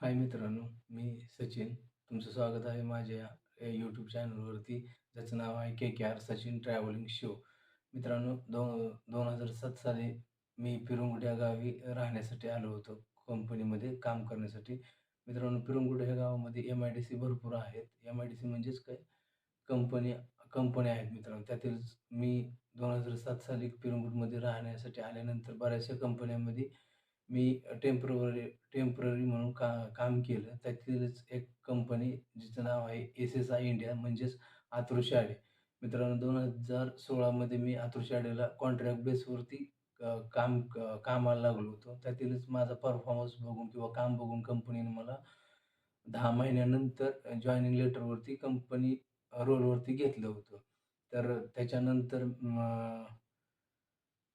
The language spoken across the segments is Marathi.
हाय मित्रांनो, मी सचिन. तुमचं स्वागत आहे माझ्या या यूट्यूब चॅनलवरती, ज्याचं नाव आहे K K R Sachin travelling show. मित्रांनो, दोन दोन हजार सात साली मी पिरुंगुट या गावी राहण्यासाठी आलो होतो, कंपनीमध्ये काम करण्यासाठी. मित्रांनो, पिरुंगुट ह्या गावामध्ये एम-आय-डी-सी भरपूर आहेत. एम-आय-डी-सी म्हणजेच काय, कंपनी कंपन्या आहेत मित्रांनो. त्यातील मी 2007 साली पिरुंगुटमध्ये राहण्यासाठी आल्यानंतर बऱ्याचशा कंपन्यांमध्ये मी टेम्परवरी टेंपररी म्हणून का काम केलं. त्यातीलच एक कंपनी जिचं नाव आहे एस-एस-आय इंडिया म्हणजेच अतुल शाळे. मित्रांनो 2016 मध्ये मी अतुल कॉन्ट्रॅक्ट बेसवरती काम कामाला लागलो होतो. त्यातीलच माझा परफॉर्मन्स बघून किंवा काम बघून कंपनीने मला दहा महिन्यानंतर जॉइनिंग लेटरवरती कंपनी रोलवरती घेतलं होतं. तर त्याच्यानंतर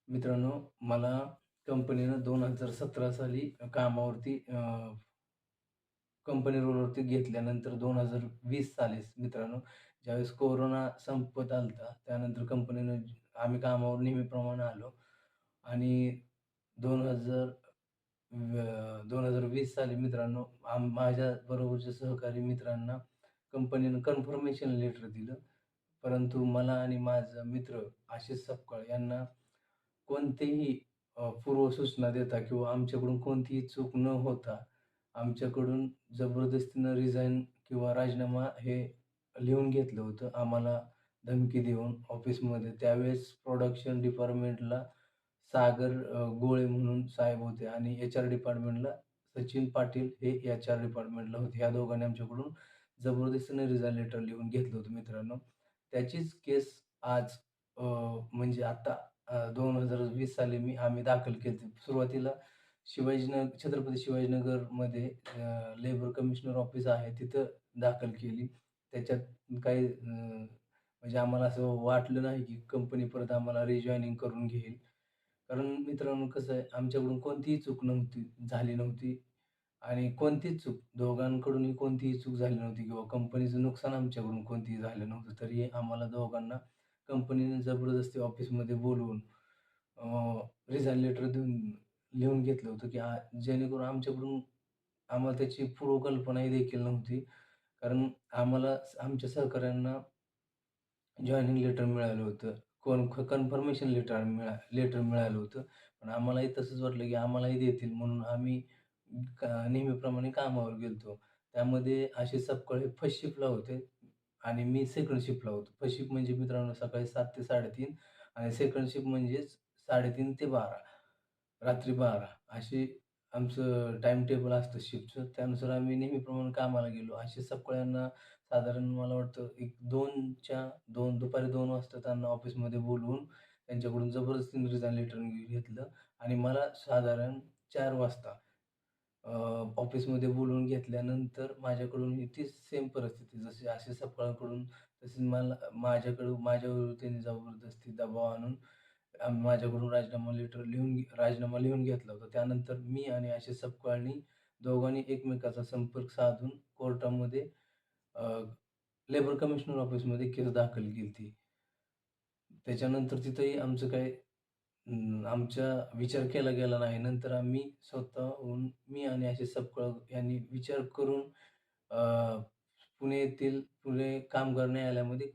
मित्रांनो मला कंपनीनं 2017 साली कामावरती कंपनी रोलवरती घेतल्यानंतर 2020 साली मित्रांनो, ज्यावेळेस कोरोना संपत आला त्यानंतर कंपनीनं आम्ही कामावर नेहमीप्रमाणे आलो आणि दोन हजार दोन हजार वीस साली मित्रांनो, आम माझ्याबरोबरच्या सहकारी मित्रांना कंपनीनं कन्फर्मेशन लेटर दिलं. परंतु मला आणि माझा मित्र आशिष सपकाळ यांना कोणतेही अ, पूर्वसूचना देता किंवा आमच्याकडून कोणतीही चूक न होता आमच्याकडून जबरदस्तीनं रिझाइन किंवा राजीनामा हे लिहून घेतलं होतं. आम्हाला धमकी देऊन ऑफिसमध्ये. त्यावेळेस प्रोडक्शन डिपार्टमेंटला सागर अ, गोळे म्हणून साहेब होते आणि एच-आर डिपार्टमेंटला सचिन पाटील हे एच-आर डिपार्टमेंटला होते. ह्या दोघांनी आमच्याकडून जबरदस्तीने रिझाइन लेटर लिहून घेतलं होतं मित्रांनो. त्याचीच केस आज अ, म्हणजे आता दोन हजार वीस साली मी आम्ही दाखल केली सुरुवातीला शिवाजीनगर छत्रपती शिवाजीनगरमध्ये लेबर कमिशनर ऑफिस आहे तिथं दाखल केली. त्याच्यात काही म्हणजे आम्हाला असं वाटलं नाही की कंपनी परत आम्हाला रिजॉइनिंग करून घेईल. कारण मित्रांनो कसं आहे, आमच्याकडून कोणतीही चूक नव्हती झाली नव्हती आणि कोणतीच चूक दोघांकडूनही कोणतीही चूक झाली नव्हती किंवा कंपनीचं नुकसान आमच्याकडून कोणतीही झालं नव्हतं. तरी आम्हाला दोघांना कंपनीने जबरदस्ती ऑफिसमध्ये बोलवून अ, लेटर देऊन लिहून घेतलं होतं की आ जेणेकरून आमच्याकडून आम्हाला त्याची पूर्वकल्पनाही देखील नव्हती. कारण आम्हाला आमच्या सहकाऱ्यांना जॉईनिंग लेटर मिळालं होतं. कोण कन्फर्मेशन लेटर मिळा लेटर मिळालं होतं. पण आम्हालाही तसंच वाटलं की आम्हालाही देतील म्हणून आम्ही का नेहमीप्रमाणे कामावर गेलो त्यामध्ये आशिष सपकाळ फर्स्ट शिफ्टला होते आणि मी सेकंड शिफ्टला होतो. फर्स्ट शिफ्ट म्हणजे मित्रांनो सकाळी सात ते 3:30 आणि सेकंड शिफ्ट म्हणजेच 3:30 ते 12 रात्री 12 अशी आमचं टाईम टेबल असतं शिफ्टचं. त्यानुसार आम्ही नेहमीप्रमाणे कामाला गेलो. असे सगळ्यांना साधारण मला वाटतं एक 2च्या 2 दुपारी दोन वाजता त्यांना ऑफिसमध्ये बोलवून त्यांच्याकडून जबरदस्तीने रिझाईन लेटर घेतलं आणि मला साधारण चार वाजता ऑफिसमध्ये बोलून घेतल्यानंतर माझ्याकडून तीच सेम परिस्थिती जशी आशिष सपकाळांकडून तशीच मला माझ्याकडून माझ्यावर त्यांनी जबरदस्ती दबाव आणून माझ्याकडून राजीनामा लेटर लिहून राजीनामा लिहून घेतला होता. त्यानंतर मी आणि आशिष सपकाळनी दोघांनी एकमेकाचा संपर्क साधून कोर्टामध्ये लेबर कमिशनर ऑफिसमध्ये केस दाखल केली होती. त्याच्यानंतर तिथंही आमचं काही आमचा विचार केला गेला नाही. नंतर आम्ही स्वतःहून मी आणि असे सपकाळ यांनी विचार करून पुणे येथील पुणे कामगार न्यायालयामध्ये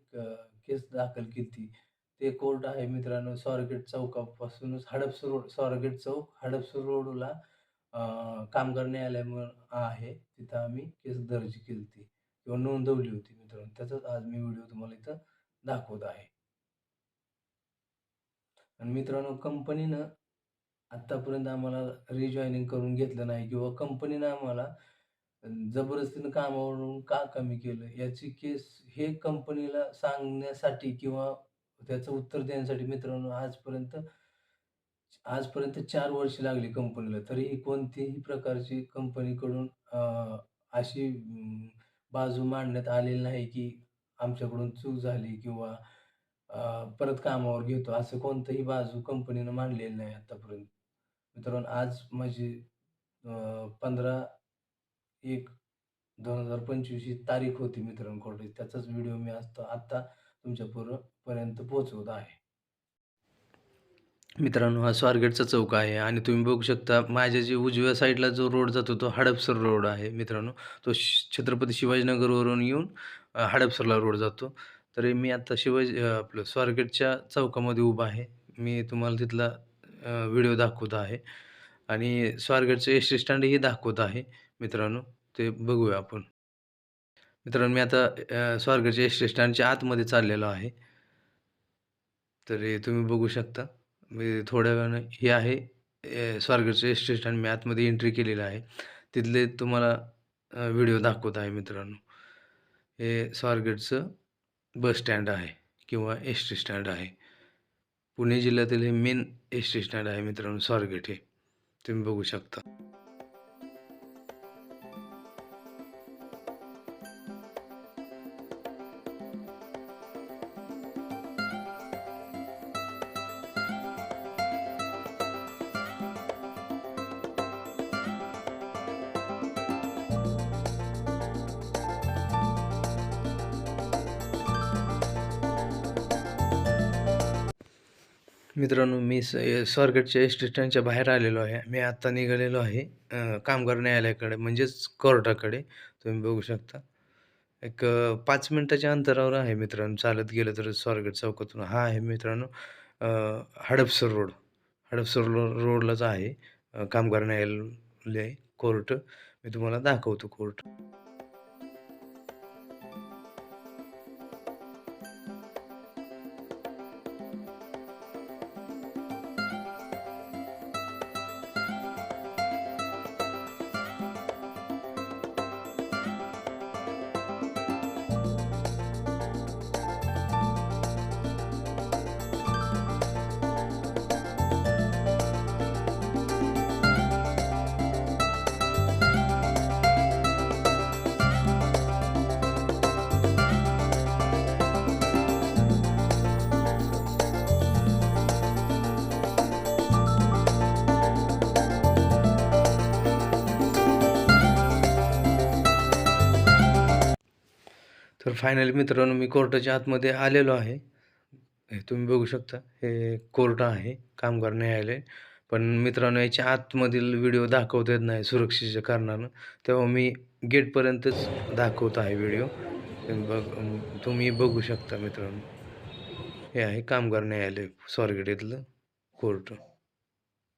केस दाखल केली होती. ते कोर्ट आहे मित्रांनो स्वारगेट चौकापासूनच हडपसर रोड स्वारगेट चौक, हडपसर रोडला कामगार न्यायालय आहे. तिथं आम्ही केस दर्ज केली होती किंवा नोंदवली होती मित्रांनो. त्याचाच आज मी व्हिडिओ तुम्हाला इथं दाखवत आहे. आणि मित्रांनो कंपनीनं आत्तापर्यंत आम्हाला रिजॉईनिंग करून घेतलं नाही किंवा कंपनीनं आम्हाला जबरदस्तीनं कामावरून का कमी केलं याची केस हे कंपनीला सांगण्यासाठी किंवा त्याचं उत्तर देण्यासाठी मित्रांनो आजपर्यंत आजपर्यंत चार वर्ष लागली कंपनीला. तरीही कोणतीही प्रकारची कंपनीकडून अशी बाजू मांडण्यात आलेली नाही की आमच्याकडून चूक झाली किंवा परत कामावर घेतो असं कोणतंही बाजू कंपनीनं मांडलेली नाही आत्तापर्यंत. मित्रांनो आज माझी पंधरा एक दोन हजार पंचवीस ही तारीख होती मित्रांनो कोर्टाची. त्याचाच व्हिडिओ मी आज आत्ता तुमच्या पुर पर्यंत पोहोचवत आहे. मित्रांनो हा स्वारगेटचा चौक आहे आणि तुम्ही बघू शकता माझ्या जे उजव्या साईडला जो रोड जातो तो हडपसर रोड आहे मित्रांनो तो श छत्रपती शिवाजीनगरवरून येऊन हडपसरला रोड जातो तर मी आता शिवाजी आपलं स्वारगेटच्या चौकामध्ये उभा आहे. मी तुम्हाला तिथला व्हिडिओ दाखवत आहे. आणि स्वारगेटचं एस टी स्टँडही दाखवत आहे मित्रांनो. ते बघूया आपण. मित्रांनो मी आता स्वारगेटच्या एस टी स्टँडच्या आतमध्ये चाललेलो आहे. तर तुम्ही बघू शकता. मी थोड्या वेळानं हे आहे स्वारगेटचं एस टी स्टँड. मी आतमध्ये एंट्री केलेलं आहे. तिथले तुम्हाला व्हिडिओ दाखवत आहे मित्रांनो. हे स्वारगेटचं बस स्टँड आहे किंवा एस टी स्टँड आहे. पुणे जिल्ह्यातील हे मेन एस टी स्टँड आहे मित्रांनो स्वारगेट हे. तुम्ही बघू शकता. मित्रांनो मी स ए- स्वारगेटच्या एस टी स्टँडच्या बाहेर आलेलो आहे. मी आत्ता निघालेलो आहे कामगार न्यायालयाकडे म्हणजेच कोर्टाकडे. तुम्ही बघू शकता. एक पाच मिनटाच्या अंतरावर आहे मित्रांनो. चालत गेलं तर स्वारगेट चौकातून. हा आहे मित्रांनो हडपसर रोड. हडपसर रोडलाच आहे कामगार न्यायालय कोर्ट. मी तुम्हाला दाखवतो कोर्ट. तर फायनली मित्रांनो मी कोर्टाच्या आतमध्ये आलेलो आहे. हे तुम्ही बघू शकता हे कोर्ट आहे कामगार न्यायालय. पण मित्रांनो याच्या आतमधील व्हिडिओ दाखवता येत नाही सुरक्षेच्या कारणानं. तेव्हा मी गेटपर्यंतच दाखवत आहे व्हिडिओ बघ तुम्ही बघू शकता मित्रांनो. हे आहे कामगार न्यायालय स्वारगेट इथलं कोर्ट.